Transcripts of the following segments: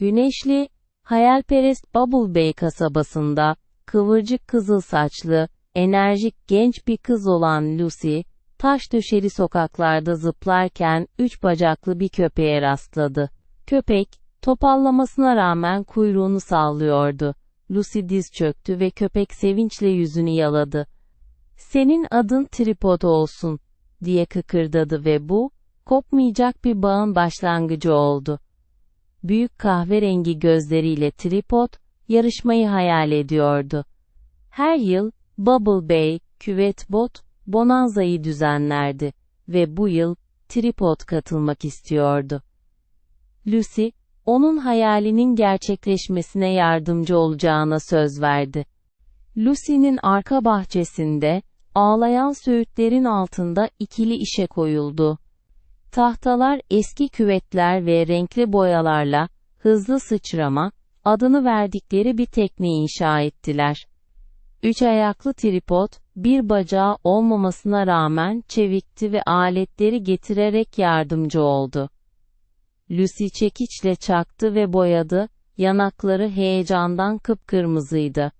Güneşli, hayalperest Bubble Bay kasabasında, kıvırcık kızıl saçlı, enerjik genç bir kız olan Lucy, taş döşeli sokaklarda zıplarken üç bacaklı bir köpeğe rastladı. Köpek, topallamasına rağmen kuyruğunu sallıyordu. Lucy diz çöktü ve köpek sevinçle yüzünü yaladı. Senin adın tripod olsun, diye kıkırdadı ve bu, kopmayacak bir bağın başlangıcı oldu. Büyük kahverengi gözleriyle tripod, yarışmayı hayal ediyordu. Her yıl, Bubble Bay, küvet bot, Bonanza'yı düzenlerdi ve bu yıl, tripod katılmak istiyordu. Lucy, onun hayalinin gerçekleşmesine yardımcı olacağına söz verdi. Lucy'nin arka bahçesinde, ağlayan söğütlerin altında ikili işe koyuldu. Tahtalar eski küvetler ve renkli boyalarla, hızlı sıçrama, adını verdikleri bir tekne inşa ettiler. Üç ayaklı tripod, bir bacağı olmamasına rağmen çevikti ve aletleri getirerek yardımcı oldu. Lucy çekiçle çaktı ve boyadı, yanakları heyecandan kıpkırmızıydı.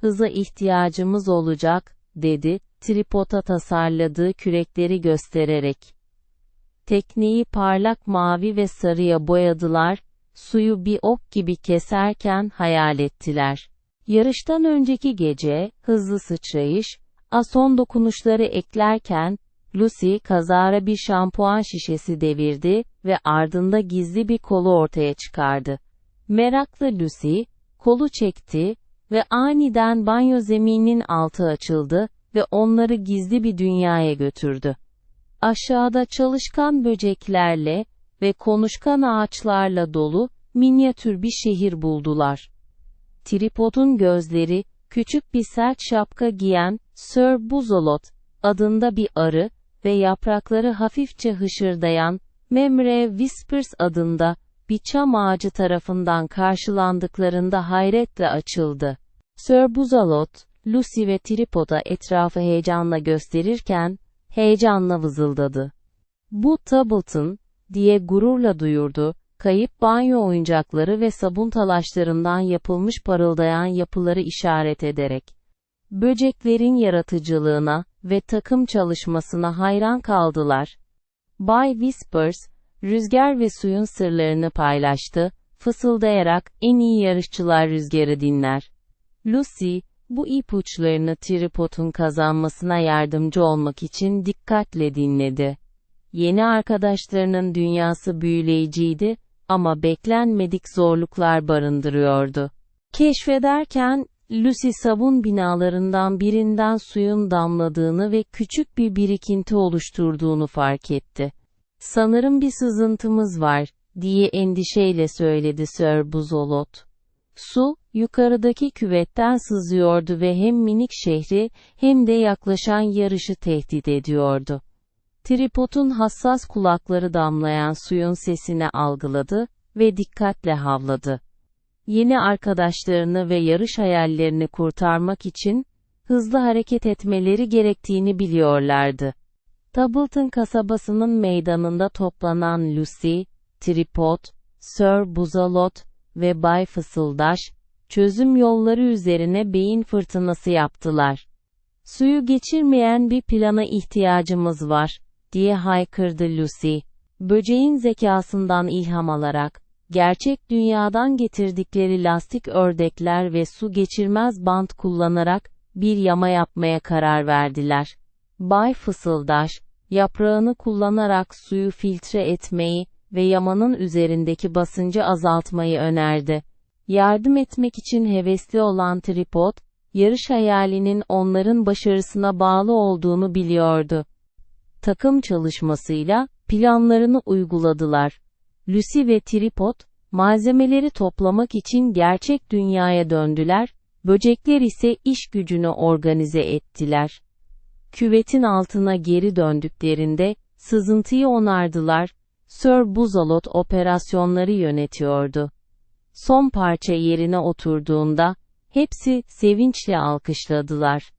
Hıza ihtiyacımız olacak, dedi, tripoda tasarladığı kürekleri göstererek. Tekneyi parlak mavi ve sarıya boyadılar, suyu bir ok gibi keserken hayal ettiler. Yarıştan önceki gece, hızlı sıçrayış, ason dokunuşları eklerken, Lucy kazara bir şampuan şişesi devirdi ve ardında gizli bir kolu ortaya çıkardı. Meraklı Lucy, kolu çekti ve aniden banyo zemininin altı açıldı ve onları gizli bir dünyaya götürdü. Aşağıda çalışkan böceklerle ve konuşkan ağaçlarla dolu minyatür bir şehir buldular. Tripod'un gözleri, küçük bir sert şapka giyen Sir Buzolot adında bir arı ve yaprakları hafifçe hışırdayan Memre Whispers adında bir çam ağacı tarafından karşılandıklarında hayretle açıldı. Sir Buzolot, Lucy ve Tripod'a etrafı heyecanla gösterirken, heyecanla vızıldadı. Bu Tableton, diye gururla duyurdu, kayıp banyo oyuncakları ve sabun talaşlarından yapılmış parıldayan yapıları işaret ederek. Böceklerin yaratıcılığına ve takım çalışmasına hayran kaldılar. Bay Whispers, rüzgar ve suyun sırlarını paylaştı, fısıldayarak en iyi yarışçılar rüzgarı dinler. Lucy, bu ipuçlarını tripodun kazanmasına yardımcı olmak için dikkatle dinledi. Yeni arkadaşlarının dünyası büyüleyiciydi ama beklenmedik zorluklar barındırıyordu. Keşfederken, Lucy sabun binalarından birinden suyun damladığını ve küçük bir birikinti oluşturduğunu fark etti. Sanırım bir sızıntımız var, diye endişeyle söyledi Sir Buzolot. Su, yukarıdaki küvetten sızıyordu ve hem minik şehri, hem de yaklaşan yarışı tehdit ediyordu. Tripod'un hassas kulakları damlayan suyun sesini algıladı ve dikkatle havladı. Yeni arkadaşlarını ve yarış hayallerini kurtarmak için, hızlı hareket etmeleri gerektiğini biliyorlardı. Tableton kasabasının meydanında toplanan Lucy, Tripod, Sir Buzalot ve Bay Fısıldaş, çözüm yolları üzerine beyin fırtınası yaptılar. Suyu geçirmeyen bir plana ihtiyacımız var, diye haykırdı Lucy. Böceğin zekasından ilham alarak, gerçek dünyadan getirdikleri lastik ördekler ve su geçirmez bant kullanarak, bir yama yapmaya karar verdiler. Bay Fısıldaş, yaprağını kullanarak suyu filtre etmeyi ve yamanın üzerindeki basıncı azaltmayı önerdi. Yardım etmek için hevesli olan tripod, yarış hayalinin onların başarısına bağlı olduğunu biliyordu. Takım çalışmasıyla, planlarını uyguladılar. Lucy ve tripod, malzemeleri toplamak için gerçek dünyaya döndüler, böcekler ise iş gücünü organize ettiler. Küvetin altına geri döndüklerinde, sızıntıyı onardılar, Sir Buzalot operasyonları yönetiyordu. Son parça yerine oturduğunda, hepsi sevinçle alkışladılar.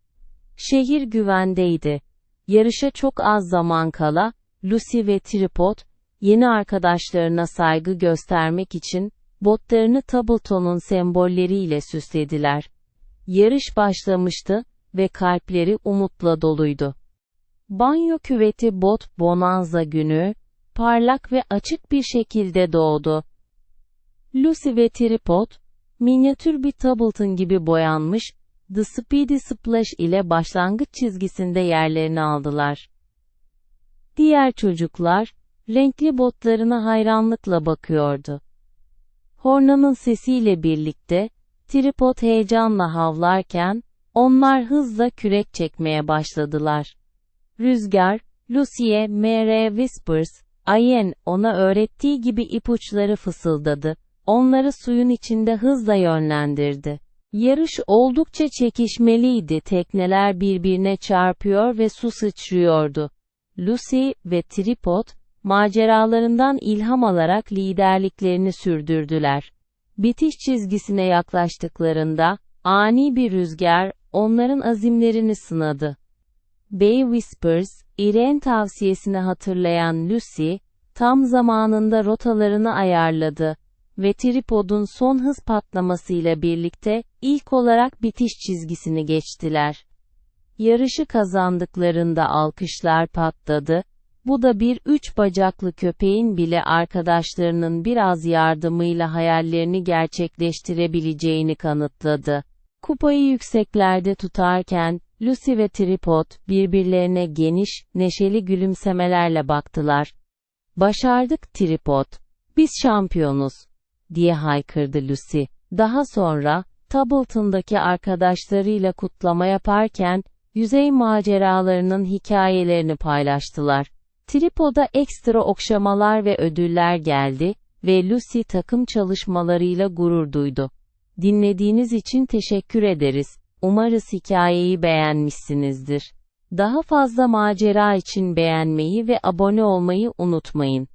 Şehir güvendeydi. Yarışa çok az zaman kala, Lucy ve Tripod, yeni arkadaşlarına saygı göstermek için, botlarını Tableton'un sembolleriyle süslediler. Yarış başlamıştı ve kalpleri umutla doluydu. Banyo küveti bot bonanza günü, parlak ve açık bir şekilde doğdu. Lucy ve Tripod, minyatür bir Tableton gibi boyanmış, The Speedy Splash ile başlangıç çizgisinde yerlerini aldılar. Diğer çocuklar, renkli botlarına hayranlıkla bakıyordu. Horna'nın sesiyle birlikte, tripod heyecanla havlarken, onlar hızla kürek çekmeye başladılar. Rüzgar, Lucy'ye M.R. Whispers, Ayen ona öğrettiği gibi ipuçları fısıldadı. Onları suyun içinde hızla yönlendirdi. Yarış oldukça çekişmeliydi. Tekneler birbirine çarpıyor ve su sıçrıyordu. Lucy ve Tripod, maceralarından ilham alarak liderliklerini sürdürdüler. Bitiş çizgisine yaklaştıklarında, ani bir rüzgar, onların azimlerini sınadı. Bay Whispers, İren tavsiyesini hatırlayan Lucy, tam zamanında rotalarını ayarladı ve tripodun son hız patlamasıyla birlikte, ilk olarak bitiş çizgisini geçtiler. Yarışı kazandıklarında alkışlar patladı, bu da bir üç bacaklı köpeğin bile arkadaşlarının biraz yardımıyla hayallerini gerçekleştirebileceğini kanıtladı. Kupayı yükseklerde tutarken, Lucy ve Tripod, birbirlerine geniş, neşeli gülümsemelerle baktılar. Başardık Tripod. Biz şampiyonuz, diye haykırdı Lucy. Daha sonra, Tableton'daki arkadaşlarıyla kutlama yaparken, yüzey maceralarının hikayelerini paylaştılar. Tripod'a ekstra okşamalar ve ödüller geldi ve Lucy takım çalışmalarıyla gurur duydu. Dinlediğiniz için teşekkür ederiz. Umarız hikayeyi beğenmişsinizdir. Daha fazla macera için beğenmeyi ve abone olmayı unutmayın.